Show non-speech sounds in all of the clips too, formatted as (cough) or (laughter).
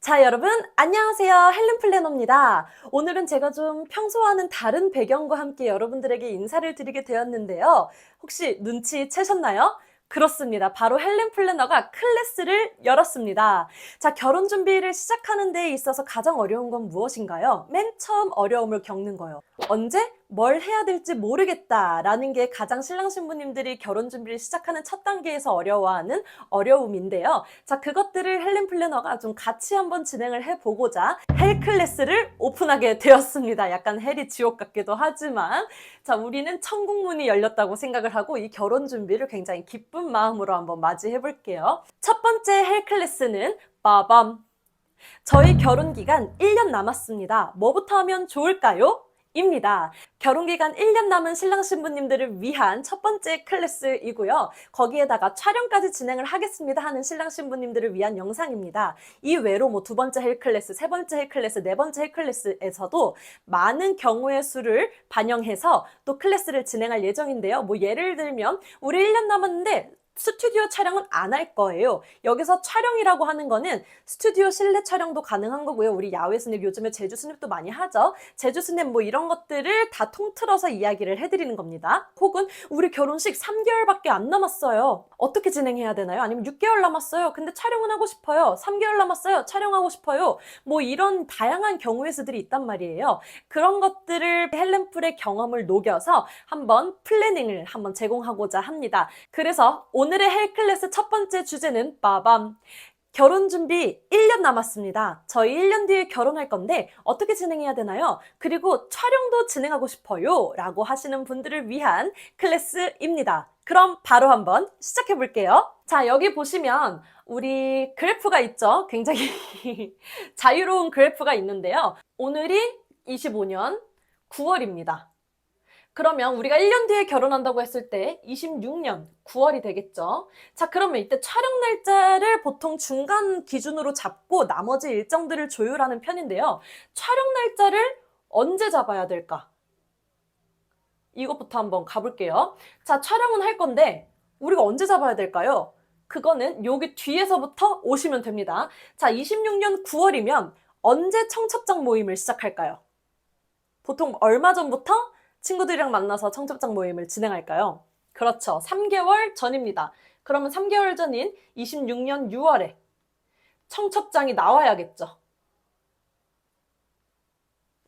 자, 여러분, 안녕하세요. 헬렌 플래너입니다. 오늘은 제가 좀 평소와는 다른 배경과 함께 여러분들에게 인사를 드리게 되었는데요. 혹시 눈치 채셨나요? 그렇습니다. 바로 헬렌 플래너가 클래스를 열었습니다. 자, 결혼 준비를 시작하는 데 있어서 가장 어려운 건 무엇인가요? 맨 처음 어려움을 겪는 거요. 언제? 뭘 해야 될지 모르겠다라는 게 가장 신랑 신부님들이 결혼 준비를 시작하는 첫 단계에서 어려워하는 어려움인데요. 자, 그것들을 헬렌 플래너가 좀 같이 한번 진행을 해보고자 헬 클래스를 오픈하게 되었습니다. 약간 헬이 지옥 같기도 하지만 자, 우리는 천국문이 열렸다고 생각을 하고 이 결혼 준비를 굉장히 기쁜 마음으로 한번 맞이해 볼게요. 첫 번째 헬 클래스는 빠밤. 저희 결혼 기간 1년 남았습니다. 뭐부터 하면 좋을까요? 입니다. 결혼 기간 1년 남은 신랑 신부님들을 위한 첫 번째 클래스이고요. 거기에다가 촬영까지 진행을 하겠습니다 하는 신랑 신부님들을 위한 영상입니다. 이 외로 뭐 두 번째 헬 클래스, 세 번째 헬 클래스, 네 번째 헬 클래스에서도 많은 경우의 수를 반영해서 또 클래스를 진행할 예정인데요. 뭐 예를 들면 우리 1년 남았는데 스튜디오 촬영은 안 할 거예요. 여기서 촬영이라고 하는 거는 스튜디오 실내 촬영도 가능한 거고요. 우리 야외 스냅 요즘에 제주 스냅도 많이 하죠. 제주 스냅 뭐 이런 것들을 다 통틀어서 이야기를 해드리는 겁니다. 혹은 우리 결혼식 3개월밖에 안 남았어요. 어떻게 진행해야 되나요? 아니면 6개월 남았어요. 근데 촬영은 하고 싶어요. 3개월 남았어요. 촬영하고 싶어요. 뭐 이런 다양한 경우의 수들이 있단 말이에요. 그런 것들을 헬렌풀의 경험을 녹여서 한번 플래닝을 한번 제공하고자 합니다. 그래서 오늘 의 헬클래스 첫 번째 주제는 빠밤. 결혼 준비 1년 남았습니다. 저희 1년 뒤에 결혼할 건데 어떻게 진행해야 되나요? 그리고 촬영도 진행하고 싶어요. 라고 하시는 분들을 위한 클래스입니다. 그럼 바로 한번 시작해 볼게요. 자, 여기 보시면 우리 그래프가 있죠? 굉장히 (laughs) 자유로운 그래프가 있는데요. 오늘이 25년 9월입니다. 그러면 우리가 1년 뒤에 결혼한다고 했을 때 26년 9월이 되겠죠. 자, 그러면 이때 촬영 날짜를 보통 중간 기준으로 잡고 나머지 일정들을 조율하는 편인데요. 촬영 날짜를 언제 잡아야 될까? 이것부터 한번 가볼게요. 자, 촬영은 할 건데 우리가 언제 잡아야 될까요? 그거는 여기 뒤에서부터 오시면 됩니다. 자, 26년 9월이면 언제 청첩장 모임을 시작할까요? 보통 얼마 전부터 친구들이랑 만나서 청첩장 모임을 진행할까요? 그렇죠. 3개월 전입니다. 그러면 3개월 전인 26년 6월에 청첩장이 나와야겠죠.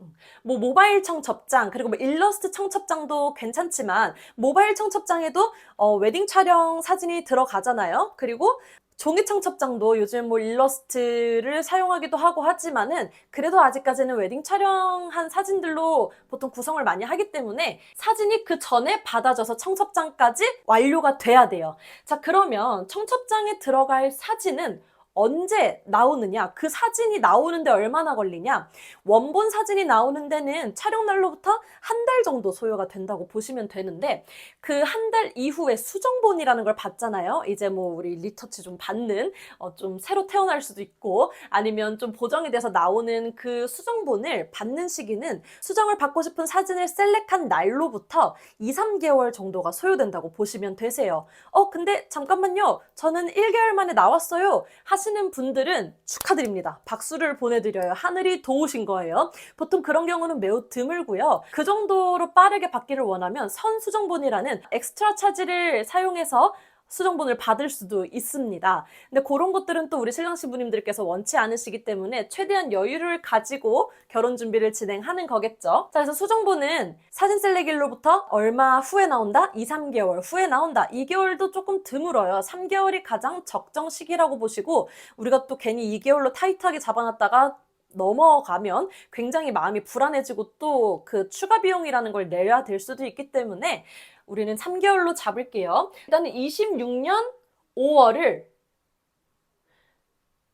음, 뭐 모바일 청첩장 그리고 뭐 일러스트 청첩장도 괜찮지만 모바일 청첩장에도 어, 웨딩 촬영 사진이 들어가잖아요. 그리고 종이 청첩장도 요즘 뭐 일러스트를 사용하기도 하고 하지만은 그래도 아직까지는 웨딩 촬영한 사진들로 보통 구성을 많이 하기 때문에 사진이 그 전에 받아져서 청첩장까지 완료가 돼야 돼요. 자, 그러면 청첩장에 들어갈 사진은 언제 나오느냐, 그 사진이 나오는데 얼마나 걸리냐, 원본 사진이 나오는 데는 촬영 날로부터 한 달 정도 소요가 된다고 보시면 되는데, 그 한 달 이후에 수정본이라는 걸 받잖아요. 이제 뭐 우리 리터치 좀 받는, 어, 좀 새로 태어날 수도 있고, 아니면 좀 보정이 돼서 나오는 그 수정본을 받는 시기는 수정을 받고 싶은 사진을 셀렉한 날로부터 2, 3개월 정도가 소요된다고 보시면 되세요. 어, 근데 잠깐만요. 저는 1개월 만에 나왔어요. 하시는 분들은 축하드립니다. 박수를 보내드려요. 하늘이 도우신 거예요. 보통 그런 경우는 매우 드물고요. 그 정도로 빠르게 받기를 원하면 선수정본이라는 엑스트라 차지를 사용해서 수정본을 받을 수도 있습니다. 근데 그런 것들은 또 우리 신랑 신부님들께서 원치 않으시기 때문에 최대한 여유를 가지고 결혼 준비를 진행하는 거겠죠. 자, 그래서 수정본은 사진 셀렉일로부터 얼마 후에 나온다? 2, 3개월 후에 나온다. 2개월도 조금 드물어요. 3개월이 가장 적정 시기라고 보시고 우리가 또 괜히 2개월로 타이트하게 잡아놨다가 넘어가면 굉장히 마음이 불안해지고 또 그 추가 비용이라는 걸 내야 될 수도 있기 때문에 우리는 3개월로 잡을게요. 일단은 26년 5월을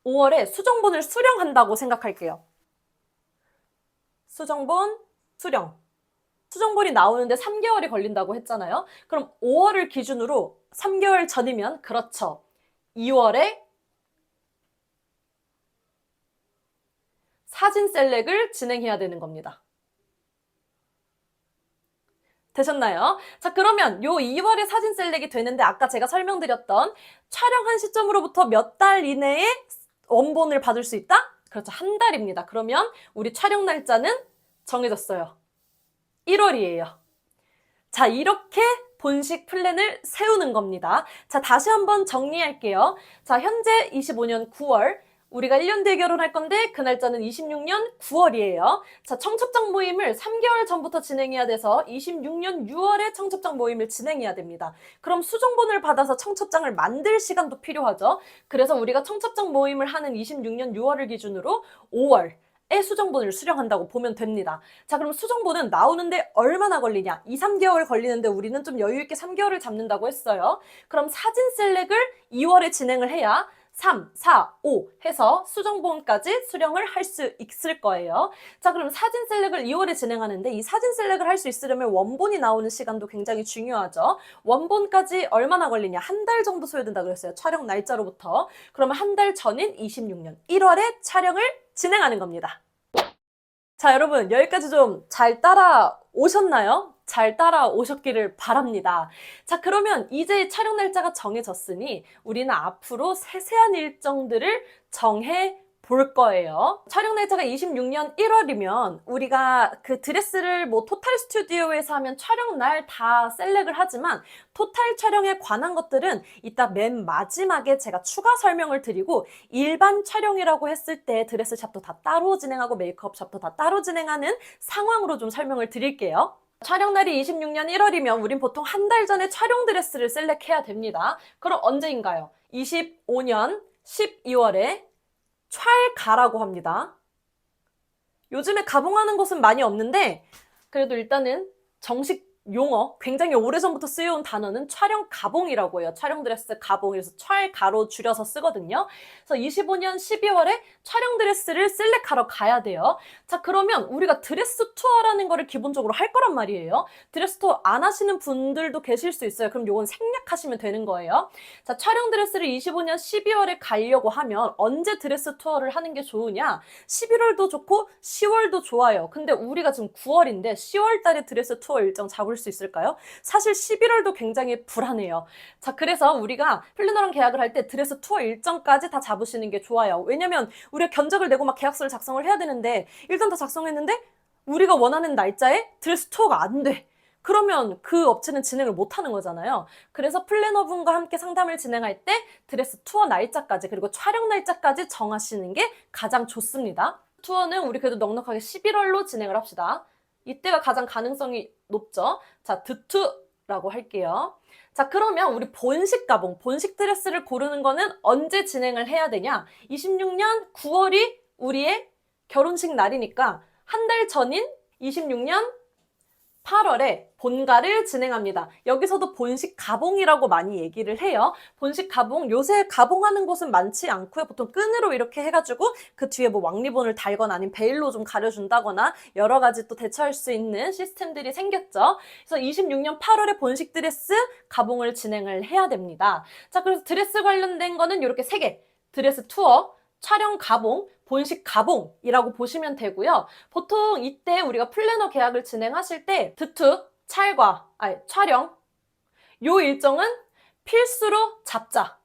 5월에 수정본을 수령한다고 생각할게요. 수정본 수령. 수정본이 나오는데 3개월이 걸린다고 했잖아요. 그럼 5월을 기준으로 3개월 전이면 그렇죠. 2월에 사진 셀렉을 진행해야 되는 겁니다. 되셨나요? 자, 그러면 요 2월에 사진 셀렉이 되는데 아까 제가 설명드렸던 촬영한 시점으로부터 몇 달 이내에 원본을 받을 수 있다? 그렇죠. 한 달입니다. 그러면 우리 촬영 날짜는 정해졌어요. 1월이에요. 자, 이렇게 본식 플랜을 세우는 겁니다. 자, 다시 한번 정리할게요. 자, 현재 25년 9월. 우리가 1년 뒤에 결혼할 건데 그 날짜는 26년 9월이에요. 자, 청첩장 모임을 3개월 전부터 진행해야 돼서 26년 6월에 청첩장 모임을 진행해야 됩니다. 그럼 수정본을 받아서 청첩장을 만들 시간도 필요하죠. 그래서 우리가 청첩장 모임을 하는 26년 6월을 기준으로 5월 에 수정본을 수령한다고 보면 됩니다. 자, 그럼 수정본은 나오는데 얼마나 걸리냐? 2, 3개월 걸리는데 우리는 좀 여유 있게 3개월을 잡는다고 했어요. 그럼 사진 셀렉을 2월에 진행을 해야 3, 4, 5 해서 수정본까지 수령을 할 수 있을 거예요. 자, 그럼 사진 셀렉을 2월에 진행하는데 이 사진 셀렉을 할 수 있으려면 원본이 나오는 시간도 굉장히 중요하죠. 원본까지 얼마나 걸리냐? 한 달 정도 소요된다 그랬어요. 촬영 날짜로부터. 그러면 한 달 전인 26년 1월에 촬영을 진행하는 겁니다. 자, 여러분, 여기까지 좀 잘 따라오셨나요? 잘 따라오셨기를 바랍니다. 자, 그러면 이제 촬영 날짜가 정해졌으니 우리는 앞으로 세세한 일정들을 정해 볼 거예요. 촬영 날짜가 26년 1월이면 우리가 그 드레스를 뭐 토탈 스튜디오에서 하면 촬영 날 다 셀렉을 하지만 토탈 촬영에 관한 것들은 이따 맨 마지막에 제가 추가 설명을 드리고 일반 촬영이라고 했을 때 드레스 샵도 다 따로 진행하고 메이크업 샵도 다 따로 진행하는 상황으로 좀 설명을 드릴게요. 촬영 날이 26년 1월이면 우린 보통 한 달 전에 촬영 드레스를 셀렉해야 됩니다. 그럼 언제인가요? 25년 12월에 찰가라고 합니다. 요즘에 가봉하는 곳은 많이 없는데 그래도 일단은 정식 용어, 굉장히 오래전부터 쓰여온 단어는 촬영 가봉이라고 해요. 촬영 드레스 가봉, 그래서 촬가로 줄여서 쓰거든요. 그래서 25년 12월에 촬영 드레스를 셀렉하러 가야 돼요. 자, 그러면 우리가 드레스 투어라는 거를 기본적으로 할 거란 말이에요. 드레스 투어 안 하시는 분들도 계실 수 있어요. 그럼 요건 생략하시면 되는 거예요. 자, 촬영 드레스를 25년 12월에 가려고 하면 언제 드레스 투어를 하는 게 좋으냐? 11월도 좋고 10월도 좋아요. 근데 우리가 지금 9월인데 10월 달에 드레스 투어 일정 잡을 수 있을까요? 사실 11월도 굉장히 불안해요. 자, 그래서 우리가 플래너랑 계약을 할 때 드레스 투어 일정까지 다 잡으시는 게 좋아요. 왜냐면 우리가 견적을 내고 막 계약서를 작성을 해야 되는데 일단 다 작성했는데 우리가 원하는 날짜에 드레스 투어가 안 돼. 그러면 그 업체는 진행을 못 하는 거잖아요. 그래서 플래너분과 함께 상담을 진행할 때 드레스 투어 날짜까지 그리고 촬영 날짜까지 정하시는 게 가장 좋습니다. 투어는 우리 그래도 넉넉하게 11월로 진행을 합시다. 이때가 가장 가능성이 높죠. 자, 드투라고 할게요. 자, 그러면 우리 본식 가봉, 본식 드레스를 고르는 거는 언제 진행을 해야 되냐? 26년 9월이 우리의 결혼식 날이니까 한 달 전인 26년 8월에 본가를 진행합니다. 여기서도 본식 가봉이라고 많이 얘기를 해요. 본식 가봉, 요새 가봉하는 곳은 많지 않고요. 보통 끈으로 이렇게 해가지고 그 뒤에 뭐 왕리본을 달거나 아니면 베일로 좀 가려준다거나 여러 가지 또 대처할 수 있는 시스템들이 생겼죠. 그래서 26년 8월에 본식 드레스 가봉을 진행을 해야 됩니다. 자, 그래서 드레스 관련된 거는 이렇게 세 개. 드레스 투어, 촬영 가봉, 본식 가봉이라고 보시면 되고요. 보통 이때 우리가 플래너 계약을 진행하실 때 드투, 찰과, 아니, 촬영 요 일정은 필수로 잡자.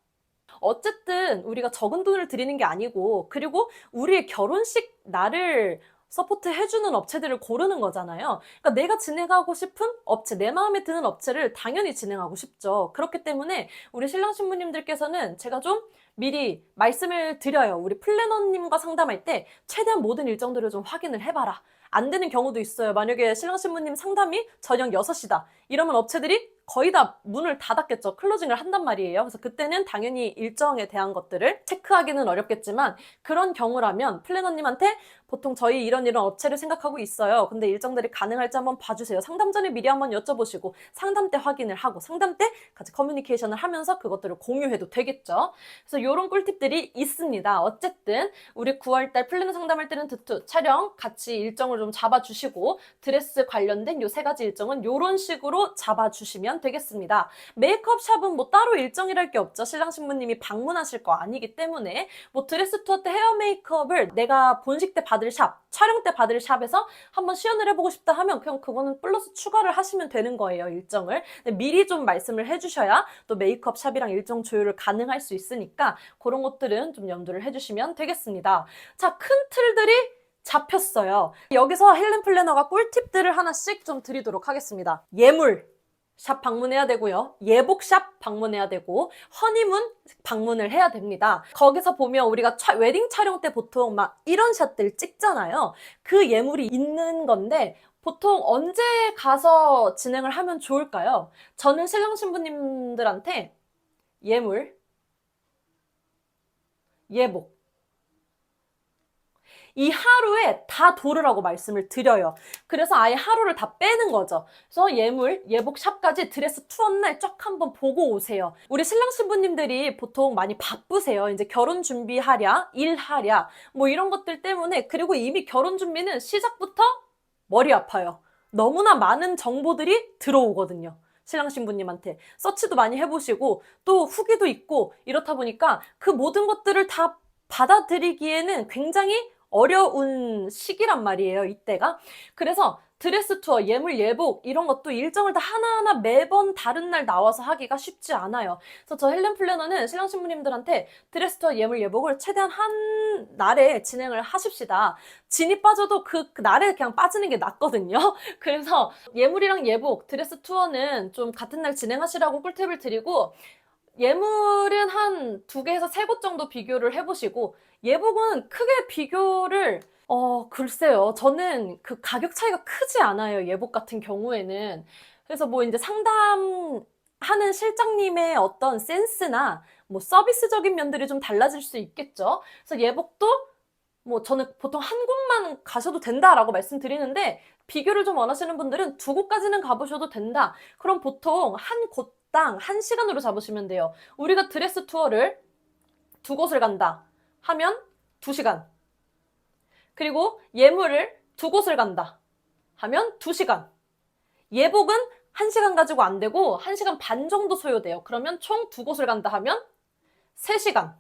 어쨌든 우리가 적은 돈을 드리는 게 아니고 그리고 우리의 결혼식 날을 서포트 해주는 업체들을 고르는 거잖아요. 그러니까 내가 진행하고 싶은 업체, 내 마음에 드는 업체를 당연히 진행하고 싶죠. 그렇기 때문에 우리 신랑 신부님들께서는 제가 좀 미리 말씀을 드려요. 우리 플래너님과 상담할 때 최대한 모든 일정들을 좀 확인을 해봐라. 안 되는 경우도 있어요. 만약에 신랑 신부님 상담이 저녁 6시다. 이러면 업체들이 거의 다 문을 닫았겠죠. 클로징을 한단 말이에요. 그래서 그때는 당연히 일정에 대한 것들을 체크하기는 어렵겠지만 그런 경우라면 플래너님한테 보통 저희 이런 이런 업체를 생각하고 있어요. 근데 일정들이 가능할지 한번 봐주세요. 상담 전에 미리 한번 여쭤보시고 상담 때 확인을 하고 상담 때 같이 커뮤니케이션을 하면서 그것들을 공유해도 되겠죠. 그래서 이런 꿀팁들이 있습니다. 어쨌든 우리 9월달 플래너 상담할 때는 드투 촬영 같이 일정을 좀 잡아주시고 드레스 관련된 요 세 가지 일정은 이런 식으로 잡아주시면 되겠습니다. 메이크업 샵은 뭐 따로 일정이랄 게 없죠. 신랑 신부님이 방문하실 거 아니기 때문에 뭐 드레스 투어 때 헤어 메이크업을 내가 본식 때 받을 샵, 촬영 때 받을 샵에서 한번 시연을 해보고 싶다 하면 그냥 그거는 플러스 추가를 하시면 되는 거예요. 일정을. 미리 좀 말씀을 해주셔야 또 메이크업 샵이랑 일정 조율을 가능할 수 있으니까 그런 것들은 좀 염두를 해주시면 되겠습니다. 자, 큰 틀들이 잡혔어요. 여기서 헬렌 플래너가 꿀팁들을 하나씩 좀 드리도록 하겠습니다. 예물. 샵 방문해야 되고요. 예복샵 방문해야 되고 허니문 방문을 해야 됩니다. 거기서 보면 우리가 차- 웨딩 촬영 때 보통 막 이런 샷들 찍잖아요. 그 예물이 있는 건데 보통 언제 가서 진행을 하면 좋을까요? 저는 신랑 신부님들한테 예물, 예복 이 하루에 다 도르라고 말씀을 드려요. 그래서 아예 하루를 다 빼는 거죠. 그래서 예물, 예복 샵까지 드레스 투어 날쫙 한번 보고 오세요. 우리 신랑 신부님들이 보통 많이 바쁘세요. 이제 결혼 준비하랴, 일하랴, 뭐 이런 것들 때문에 그리고 이미 결혼 준비는 시작부터 머리 아파요. 너무나 많은 정보들이 들어오거든요. 신랑 신부님한테 서치도 많이 해보시고 또 후기도 있고 이렇다 보니까 그 모든 것들을 다 받아들이기에는 굉장히 어려운 시기란 말이에요, 이때가. 그래서 드레스 투어, 예물, 예복 이런 것도 일정을 다 하나하나 매번 다른 날 나와서 하기가 쉽지 않아요. 그래서 저 헬렌 플래너는 신랑 신부님들한테 드레스 투어, 예물, 예복을 최대한 한 날에 진행을 하십시다. 진이 빠져도 그, 그 날에 그냥 빠지는 게 낫거든요. (laughs) 그래서 예물이랑 예복, 드레스 투어는 좀 같은 날 진행하시라고 꿀팁을 드리고 예물은 한 두 개에서 세 곳 정도 비교를 해보시고 예복은 크게 비교를 어 글쎄요. 저는 그 가격 차이가 크지 않아요 예복 같은 경우에는. 그래서 뭐 이제 상담하는 실장님의 어떤 센스나 뭐 서비스적인 면들이 좀 달라질 수 있겠죠. 그래서 예복도 뭐 저는 보통 한 곳만 가셔도 된다라고 말씀드리는데 비교를 좀 원하시는 분들은 두 곳까지는 가보셔도 된다. 그럼 보통 한 곳 당한 시간으로 잡으시면 돼요 우리가 드레스 투어를 두 곳을 간다 하면 두 시간. 그리고 예물을 두 곳을 간다 하면 두 시간. 예복은 한 시간 가지고 안 되고 한 시간 반 정도 소요돼요. 그러면 총 두 곳을 간다 하면 세 시간.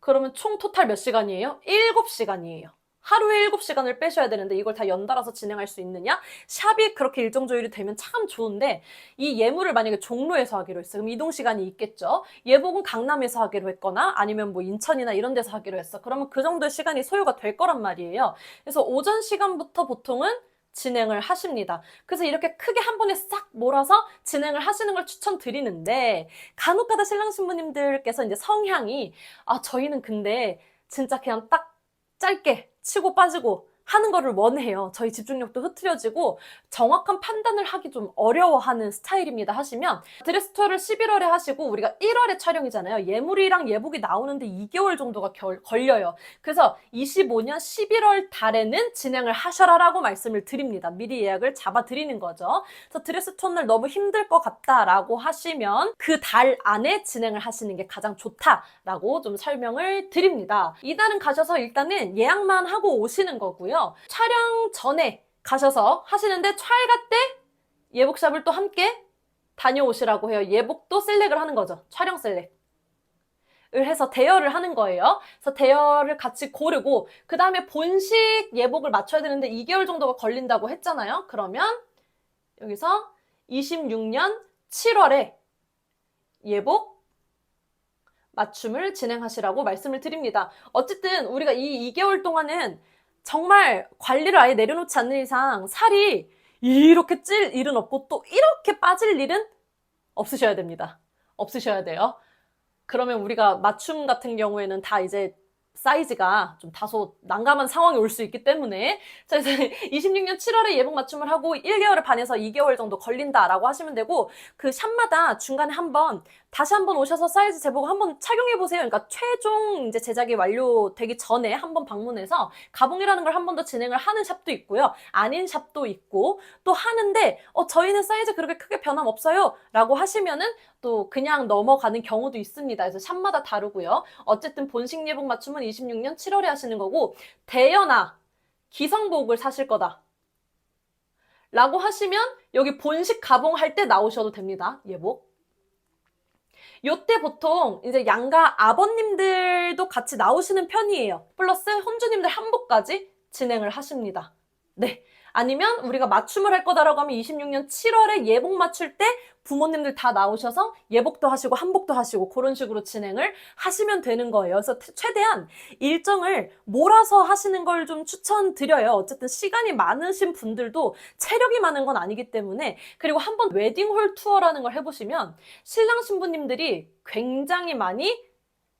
그러면 총 토탈 몇 시간이에요? 일곱 시간이에요. 하루에 일곱 시간을 빼셔야 되는데 이걸 다 연달아서 진행할 수 있느냐? 샵이 그렇게 일정 조율이 되면 참 좋은데 이 예물을 만약에 종로에서 하기로 했어. 그럼 이동 시간이 있겠죠. 예복은 강남에서 하기로 했거나 아니면 뭐 인천이나 이런 데서 하기로 했어. 그러면 그 정도의 시간이 소요가 될 거란 말이에요. 그래서 오전 시간부터 보통은 진행을 하십니다. 그래서 이렇게 크게 한 번에 싹 몰아서 진행을 하시는 걸 추천드리는데 간혹가다 신랑 신부님들께서 이제 성향이 아 저희는 근데 진짜 그냥 딱 짧게 치고 빠지고 하는 거를 원해요. 저희 집중력도 흐트려지고 정확한 판단을 하기 좀 어려워하는 스타일입니다 하시면 드레스 투어를 11월에 하시고 우리가 1월에 촬영이잖아요. 예물이랑 예복이 나오는데 2개월 정도가 결- 걸려요. 그래서 25년 11월 달에는 진행을 하셔라라고 말씀을 드립니다. 미리 예약을 잡아 드리는 거죠. 그래서 드레스 투어 날 너무 힘들 것 같다라고 하시면 그 달 안에 진행을 하시는 게 가장 좋다라고 좀 설명을 드립니다. 이달은 가셔서 일단은 예약만 하고 오시는 거고요. 촬영 전에 가셔서 하시는데 촬가 때 예복샵을 또 함께 다녀오시라고 해요. 예복도 셀렉을 하는 거죠. 촬영 셀렉. 을 해서 대여를 하는 거예요. 그래서 대여를 같이 고르고 그 다음에 본식 예복을 맞춰야 되는데 2개월 정도가 걸린다고 했잖아요. 그러면 여기서 26년 7월에 예복 맞춤을 진행하시라고 말씀을 드립니다. 어쨌든 우리가 이 2개월 동안은 정말 관리를 아예 내려놓지 않는 이상 살이 이렇게 찔 일은 없고 또 이렇게 빠질 일은 없으셔야 됩니다. 없으셔야 돼요. 그러면 우리가 맞춤 같은 경우에는 다 이제 사이즈가 좀 다소 난감한 상황이 올 수 있기 때문에 자 이제 26년 7월에 예복 맞춤을 하고 1개월 반에서 2개월 정도 걸린다라고 하시면 되고 그 샵마다 중간에 한번 다시 한번 오셔서 사이즈 재보고 한번 착용해 보세요. 그러니까 최종 이제 제작이 완료되기 전에 한번 방문해서 가봉이라는 걸 한 번 더 진행을 하는 샵도 있고요. 아닌 샵도 있고 또 하는데 어 저희는 사이즈 그렇게 크게 변함 없어요라고 하시면은 또 그냥 넘어가는 경우도 있습니다. 그래서 샵마다 다르고요. 어쨌든 본식 예복 맞춤은 26년 7월에 하시는 거고 대여나 기성복을 사실 거다. 라고 하시면 여기 본식 가봉 할 때 나오셔도 됩니다. 예복. 요때 보통 이제 양가 아버님들도 같이 나오시는 편이에요. 플러스 혼주님들 한복까지 진행을 하십니다. 네. 아니면 우리가 맞춤을 할 거다라고 하면 26년 7월에 예복 맞출 때 부모님들 다 나오셔서 예복도 하시고 한복도 하시고 그런 식으로 진행을 하시면 되는 거예요. 그래서 최대한 일정을 몰아서 하시는 걸 좀 추천드려요. 어쨌든 시간이 많으신 분들도 체력이 많은 건 아니기 때문에 그리고 한번 웨딩홀 투어라는 걸 해보시면 신랑 신부님들이 굉장히 많이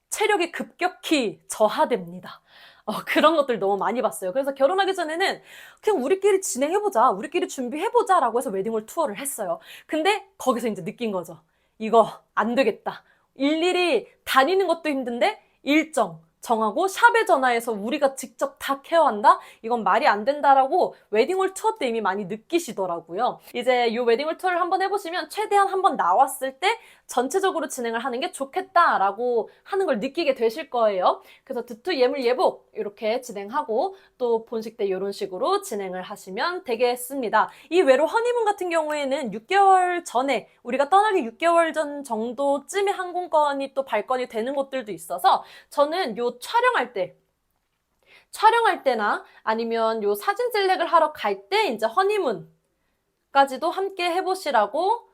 체력이 급격히 저하됩니다. 어, 그런 것들 너무 많이 봤어요. 그래서 결혼하기 전에는 그냥 우리끼리 진행해보자, 우리끼리 준비해보자 라고 해서 웨딩홀 투어를 했어요. 근데 거기서 이제 느낀 거죠. 이거 안 되겠다. 일일이 다니는 것도 힘든데 일정 정하고 샵에 전화해서 우리가 직접 다 케어한다? 이건 말이 안 된다라고 웨딩홀 투어 때 이미 많이 느끼시더라고요. 이제 이 웨딩홀 투어를 한번 해보시면 최대한 한번 나왔을 때 전체적으로 진행을 하는 게 좋겠다라고 하는 걸 느끼게 되실 거예요. 그래서 드투 예물 예복 이렇게 진행하고 또 본식 때 이런 식으로 진행을 하시면 되겠습니다. 이 외로 허니문 같은 경우에는 6개월 전에 우리가 떠나기 6개월 전 정도쯤에 항공권이 또 발권이 되는 곳들도 있어서 저는 요 촬영할 때 촬영할 때나 아니면 요 사진 셀렉을 하러 갈 때 이제 허니문 까지도 함께 해보시라고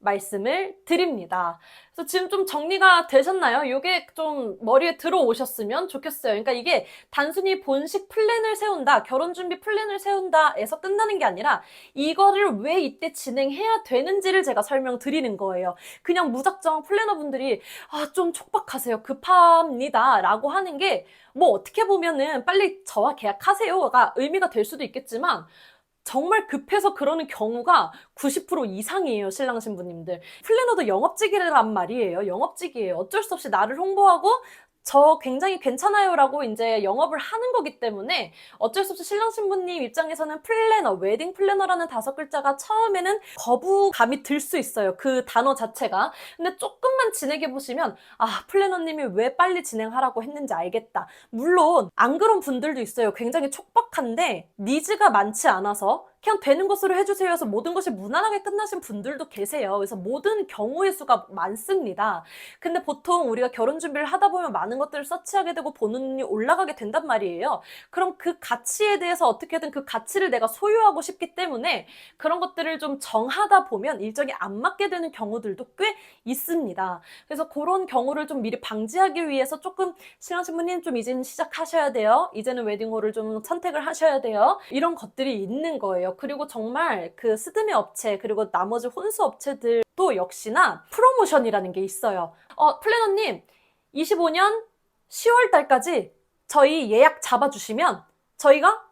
말씀을 드립니다. 그래서 지금 좀 정리가 되셨나요? 이게 좀 머리에 들어오셨으면 좋겠어요. 그러니까 이게 단순히 본식 플랜을 세운다, 결혼 준비 플랜을 세운다에서 끝나는 게 아니라 이거를 왜 이때 진행해야 되는지를 제가 설명드리는 거예요. 그냥 무작정 플래너분들이 아, 좀 촉박하세요. 급합니다. 라고 하는 게 뭐 어떻게 보면은 빨리 저와 계약하세요가 의미가 될 수도 있겠지만 정말 급해서 그러는 경우가 90% 이상이에요, 신랑 신부님들. 플래너도 영업직이란 말이에요. 영업직이에요. 어쩔 수 없이 나를 홍보하고 저 굉장히 괜찮아요라고 이제 영업을 하는 거기 때문에 어쩔 수 없이 신랑 신부님 입장에서는 플래너, 웨딩 플래너라는 다섯 글자가 처음에는 거부감이 들 수 있어요. 그 단어 자체가. 근데 조금만 진행해 보시면 아, 플래너님이 왜 빨리 진행하라고 했는지 알겠다. 물론 안 그런 분들도 있어요. 굉장히 촉박한데 니즈가 많지 않아서 그냥 되는 것으로 해주세요 해서 모든 것이 무난하게 끝나신 분들도 계세요. 그래서 모든 경우의 수가 많습니다. 근데 보통 우리가 결혼 준비를 하다 보면 많은 것들을 서치하게 되고 보는 눈이 올라가게 된단 말이에요. 그럼 그 가치에 대해서 어떻게든 그 가치를 내가 소유하고 싶기 때문에 그런 것들을 좀 정하다 보면 일정이 안 맞게 되는 경우들도 꽤 있습니다. 그래서 그런 경우를 좀 미리 방지하기 위해서 조금 신랑 신부님 좀 이제는 시작하셔야 돼요. 이제는 웨딩홀을 좀 선택을 하셔야 돼요. 이런 것들이 있는 거예요. 그리고 정말 그 스드메 업체 그리고 나머지 혼수 업체들도 역시나 프로모션이라는 게 있어요. 어, 플래너님 25년 10월 달까지 저희 예약 잡아주시면 저희가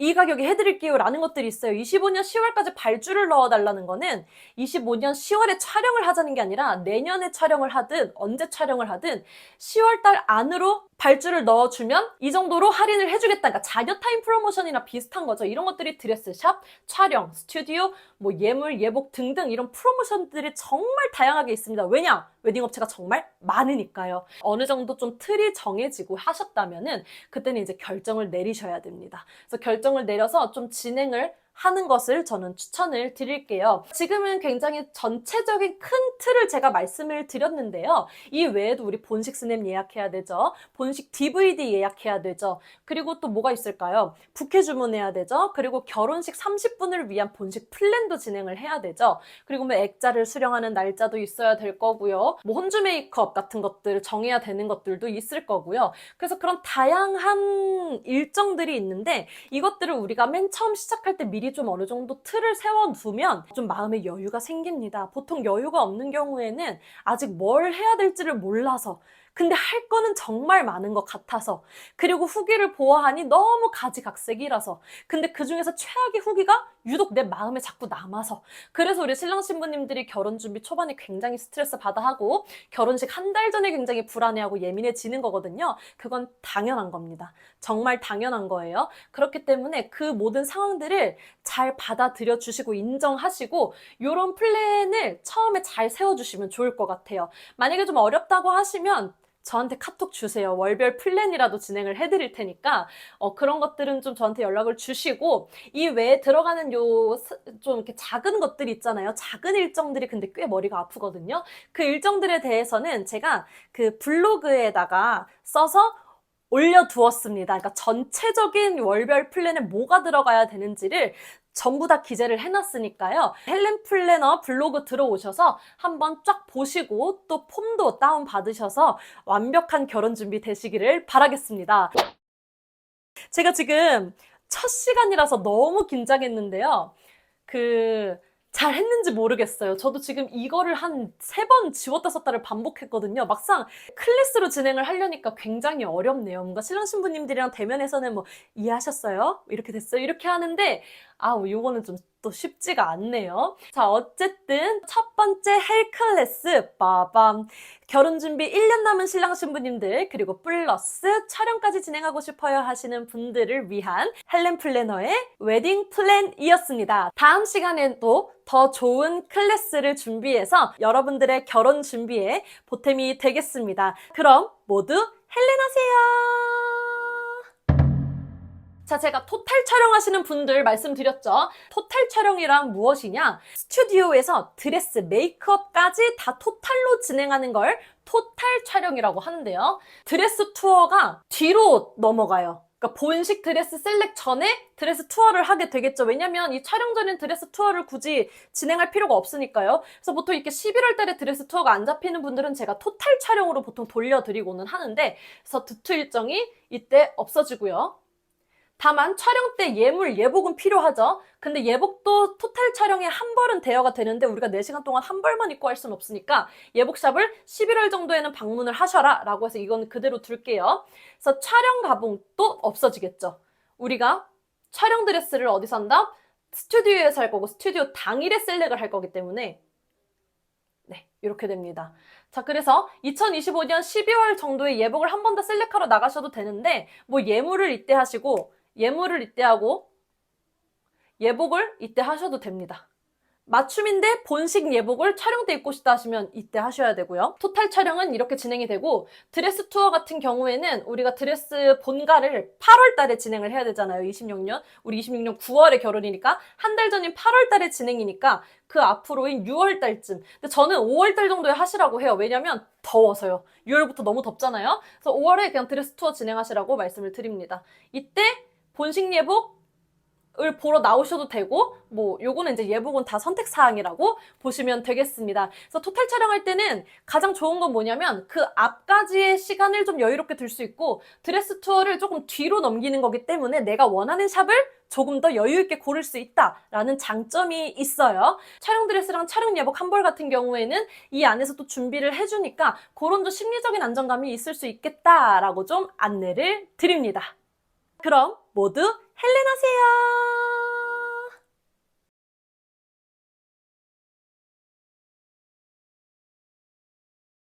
이 가격에 해드릴게요 라는 것들이 있어요. 25년 10월까지 발주를 넣어달라는 거는 25년 10월에 촬영을 하자는 게 아니라 내년에 촬영을 하든 언제 촬영을 하든 10월 달 안으로 발주를 넣어주면 이 정도로 할인을 해주겠다. 그러니까 자녀 타임 프로모션이나 비슷한 거죠. 이런 것들이 드레스샵, 촬영, 스튜디오, 뭐 예물, 예복 등등 이런 프로모션들이 정말 다양하게 있습니다. 왜냐? 웨딩 업체가 정말 많으니까요. 어느 정도 좀 틀이 정해지고 하셨다면은 그때는 이제 결정을 내리셔야 됩니다. 그래서 결정을 내려서 좀 진행을 하는 것을 저는 추천을 드릴게요. 지금은 굉장히 전체적인 큰 틀을 제가 말씀을 드렸는데요. 이 외에도 우리 본식 스냅 예약해야 되죠. 본식 DVD 예약해야 되죠. 그리고 또 뭐가 있을까요? 부케 주문해야 되죠. 그리고 결혼식 30분을 위한 본식 플랜도 진행을 해야 되죠. 그리고 뭐 액자를 수령하는 날짜도 있어야 될 거고요. 뭐 혼주 메이크업 같은 것들 정해야 되는 것들도 있을 거고요. 그래서 그런 다양한 일정들이 있는데 이것들을 우리가 맨 처음 시작할 때 미리 좀 어느 정도 틀을 세워두면 좀 마음의 여유가 생깁니다. 보통 여유가 없는 경우에는 아직 뭘 해야 될지를 몰라서 근데 할 거는 정말 많은 것 같아서 그리고 후기를 보아하니 너무 가지각색이라서 근데 그 중에서 최악의 후기가 유독 내 마음에 자꾸 남아서 그래서 우리 신랑 신부님들이 결혼 준비 초반에 굉장히 스트레스 받아 하고 결혼식 한 달 전에 굉장히 불안해하고 예민해지는 거거든요. 그건 당연한 겁니다. 정말 당연한 거예요. 그렇기 때문에 그 모든 상황들을 잘 받아들여 주시고 인정하시고 이런 플랜을 처음에 잘 세워주시면 좋을 것 같아요. 만약에 좀 어렵다고 하시면 저한테 카톡 주세요. 월별 플랜이라도 진행을 해드릴 테니까 어, 그런 것들은 좀 저한테 연락을 주시고 이 외에 들어가는 요 좀 이렇게 작은 것들이 있잖아요. 작은 일정들이 근데 꽤 머리가 아프거든요. 그 일정들에 대해서는 제가 그 블로그에다가 써서 올려두었습니다. 그러니까 전체적인 월별 플랜에 뭐가 들어가야 되는지를 전부 다 기재를 해놨으니까요. 헬렌 플래너 블로그 들어오셔서 한번 쫙 보시고 또 폼도 다운 받으셔서 완벽한 결혼 준비 되시기를 바라겠습니다. 제가 지금 첫 시간이라서 너무 긴장했는데요. 그, 잘 했는지 모르겠어요. 저도 지금 이거를 한 세 번 지웠다 썼다를 반복했거든요. 막상 클래스로 진행을 하려니까 굉장히 어렵네요. 뭔가 신랑 신부님들이랑 대면에서는 뭐 이해하셨어요? 이렇게 됐어요? 이렇게 하는데 아, 요거는 좀 또 쉽지가 않네요. 자, 어쨌든 첫 번째 헬 클래스 빠밤. 결혼 준비 1년 남은 신랑 신부님들 그리고 플러스 촬영까지 진행하고 싶어요 하시는 분들을 위한 헬렌 플래너의 웨딩 플랜이었습니다. 다음 시간엔 또 더 좋은 클래스를 준비해서 여러분들의 결혼 준비에 보탬이 되겠습니다. 그럼 모두 헬렌 하세요. 자, 제가 토탈 촬영하시는 분들 말씀드렸죠. 토탈 촬영이란 무엇이냐? 스튜디오에서 드레스, 메이크업까지 다 토탈로 진행하는 걸 토탈 촬영이라고 하는데요. 드레스 투어가 뒤로 넘어가요. 그러니까 본식 드레스 셀렉 전에 드레스 투어를 하게 되겠죠. 왜냐면 이 촬영 전엔 드레스 투어를 굳이 진행할 필요가 없으니까요. 그래서 보통 이렇게 11월 달에 드레스 투어가 안 잡히는 분들은 제가 토탈 촬영으로 보통 돌려드리고는 하는데 그래서 드투 일정이 이때 없어지고요. 다만 촬영 때 예물, 예복은 필요하죠. 근데 예복도 토탈 촬영에 한 벌은 대여가 되는데 우리가 4시간 동안 한 벌만 입고 할 수는 없으니까 예복샵을 11월 정도에는 방문을 하셔라 라고 해서 이건 그대로 둘게요. 그래서 촬영 가봉도 없어지겠죠. 우리가 촬영 드레스를 어디서 한다? 스튜디오에서 할 거고 스튜디오 당일에 셀렉을 할 거기 때문에 네, 이렇게 됩니다. 자, 그래서 2025년 12월 정도에 예복을 한 번 더 셀렉하러 나가셔도 되는데 뭐 예물을 이때 하시고 예물을 이때 하고 예복을 이때 하셔도 됩니다. 맞춤인데 본식 예복을 촬영 때 입고 싶다 하시면 이때 하셔야 되고요. 토탈 촬영은 이렇게 진행이 되고 드레스 투어 같은 경우에는 우리가 드레스 본가를 8월 달에 진행을 해야 되잖아요. 26년. 우리 26년 9월에 결혼이니까 한 달 전인 8월 달에 진행이니까 그 앞으로인 6월 달쯤. 근데 저는 5월 달 정도에 하시라고 해요. 왜냐면 더워서요. 6월부터 너무 덥잖아요. 그래서 5월에 그냥 드레스 투어 진행하시라고 말씀을 드립니다. 이때 본식 예복 을 보러 나오셔도 되고 뭐 요거는 이제 예복은 다 선택 사항이라고 보시면 되겠습니다. 그래서 토탈 촬영할 때는 가장 좋은 건 뭐냐면 그 앞까지의 시간을 좀 여유롭게 둘수 있고 드레스 투어를 조금 뒤로 넘기는 거기 때문에 내가 원하는 샵을 조금 더 여유 있게 고를 수 있다라는 장점이 있어요. 촬영 드레스랑 촬영 예복 한벌 같은 경우에는 이 안에서 또 준비를 해주니까 그런 좀 심리적인 안정감이 있을 수 있겠다라고 좀 안내를 드립니다. 그럼 모두 헬렌 하세요.